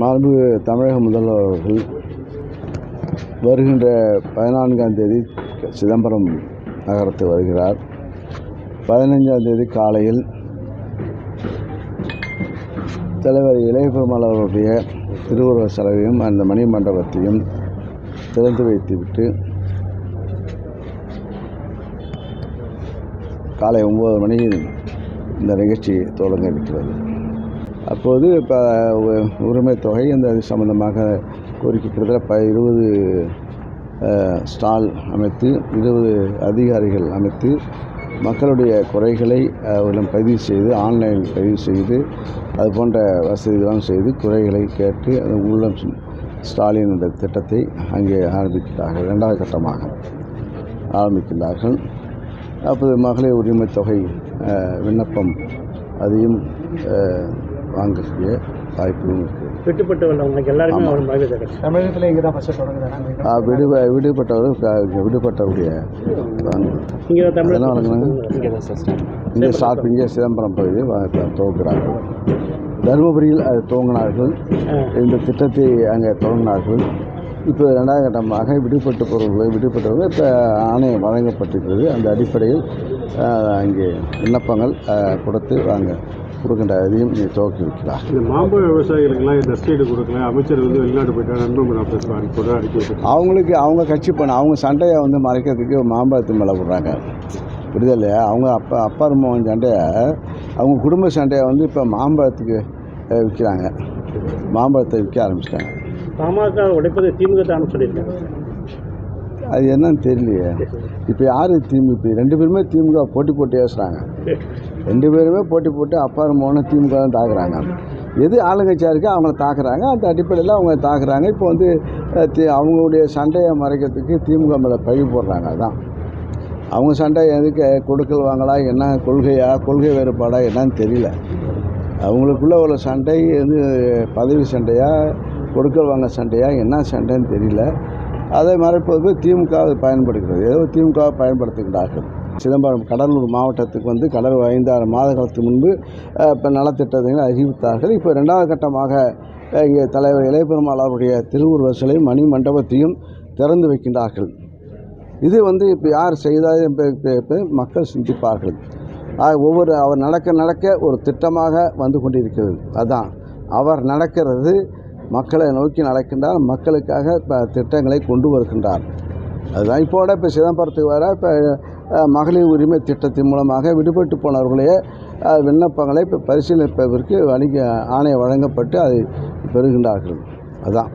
மாண்பு தமிழக முதல்வர் அவர்கள் வருகின்ற பதினான்காம் தேதி சிதம்பரம் நகரத்து வருகிறார். பதினைஞ்சாம் தேதி காலையில் தலைவர் இளைய பெருமாள் அவருடைய திருவுருவ செலவையும் அந்த மணி மண்டபத்தையும் திறந்து வைத்துவிட்டு காலை ஒம்பது மணியில் இந்த நிகழ்ச்சி தொடங்க இருக்கிறது. அப்போது இப்போ உரிமை தொகை அந்த அது சம்மந்தமாக கோரிக்கை ப இருபது ஸ்டால் அமைத்து இருபது அதிகாரிகள் அமைத்து மக்களுடைய குறைகளை அவர்களிடம் பதிவு செய்து ஆன்லைனில் பதிவு செய்து அது போன்ற வசதிகளும் செய்து குறைகளை கேட்டு அந்த உள்ளம் ஸ்டாலின் என்ற திட்டத்தை அங்கே ஆரம்பிக்கிறார்கள். ரெண்டாவது கட்டமாக ஆரம்பிக்கின்றார்கள். அப்போது மகளிர் உரிமை தொகை விண்ணப்பம் அதையும் வாங்கக்கூடிய வாய்ப்பும் இருக்குது விட்டுப்பட்டு வந்தவங்களுக்கு எல்லாருமே ஒரு மகிழ்ச்சி கிடைக்கும். தமிழகத்தில் இங்கே தான் ஃபஸ்ட்டு தொடங்குறாங்க விடுப விடுபட்டவர் விடுபட்டவருடைய வாங்க. இங்கே தமிழ் இங்கே தான் சார் இங்கே ஸ்டார்ட் இங்கே சிதம்பரம் பகுதியில் வ- த- துவங்குகிறார்கள் தருமபுரியில் அது துவங்கினார்கள். இந்த திட்டத்தை அங்கே தொடங்கினார்கள். இப்போ ரெண்டாவது கட்டமாக விடுபட்ட பொருள்களை விடுபட்டவர்கள் இப்போ ஆணையம் வழங்கப்பட்டிருக்கிறது. அந்த அடிப்படையில் அங்கே விண்ணப்பங்கள் கொடுத்து வாங்க. கொடுக்கின்ற அதையும் துவக்கி வைக்கிறார் இந்த மாம்பழ விவசாயிகளுக்கெல்லாம் இந்த நஷ்டீடு கொடுக்கல அமைச்சர் வந்து வெளிநாடு போயிட்டா நண்பன் பேசுவாங்க அவங்களுக்கு அவங்க கட்சி பண்ண அவங்க சண்டையை வந்து மறைக்கிறதுக்கு மாம்பழத்து மேலே விடுறாங்க. விடுதலையா அவங்க அப்பா அப்பா அம்மாவன் சண்டையை அவங்க குடும்ப சண்டையை வந்து இப்போ மாம்பழத்துக்கு விற்கிறாங்க மாம்பழத்தை விற்க ஆரம்பிச்சிட்டாங்க. பாமக உடைப்பது திமுக தான் சொல்லியிருக்காங்க. அது என்னன்னு தெரியலையே. இப்போ யார் திமுக? இப்போ ரெண்டு பேருமே திமுக போட்டி போட்டு பேசுகிறாங்க ரெண்டு பேருமே போட்டி போட்டு அப்பா அம்மாவனும் திமுக தான் தாக்குறாங்க. எது ஆளுங்கட்சியாக இருக்கோ அவங்கள தாக்குறாங்க. அந்த அடிப்படையில் அவங்க தாக்குறாங்க. இப்போ வந்து தி- அவங்களுடைய சண்டையை மறைக்கிறதுக்கு திமுக மேலே பழி போடுறாங்க. அதான். அவங்க சண்டை எதுக்கு கொடுக்கல் வாங்களா என்ன கொள்கையா? கொள்கை வேறுபாடா? என்னன்னு தெரியல. அவங்களுக்குள்ள உள்ள சண்டை வந்து பதவி சண்டையா? கொடுக்கல் வாங்க சண்டையா? என்ன சண்டைன்னு தெரியல. அதை மறைப்பதற்கு திமுக அது பயன்படுகிறது. ஏதோ திமுக பயன்படுத்துகிறார்கள். சிதம்பரம் கடலூர் மாவட்டத்துக்கு வந்து கடல் ஐந்தாறு மாத காலத்துக்கு முன்பு இப்போ நலத்திட்டங்களை அறிவித்தார்கள். இப்போ ரெண்டாவது கட்டமாக இங்கே தலைவர் இளையபெருமாள் அவருடைய திருவுருவ சிலை மணி மண்டபத்தையும் திறந்து வைக்கின்றார்கள். இது வந்து இப்போ யார் செய்தார் இப்ப- மக்கள் சிந்திப்பார்கள். ஒவ்வொரு அவர் நடக்க நடக்க ஒரு திட்டமாக வந்து கொண்டிருக்கிறது. அதான் அவர் நடக்கிறது மக்களை நோக்கி நடக்கின்றார் மக்களுக்காக இப்போ திட்டங்களை கொண்டு வருகின்றார். அதுதான் இப்போட இப்போ சிதம்பரத்துக்கு வர இப்போ மகளிர் உரிமை திட்டத்தின் மூலமாக விடுபட்டு போனவர்களே விண்ணப்பங்களை இப்போ பரிசீலிப்பதற்கு வணிக ஆணை வழங்கப்பட்டு அதை பெறுகின்றார்கள். அதான்.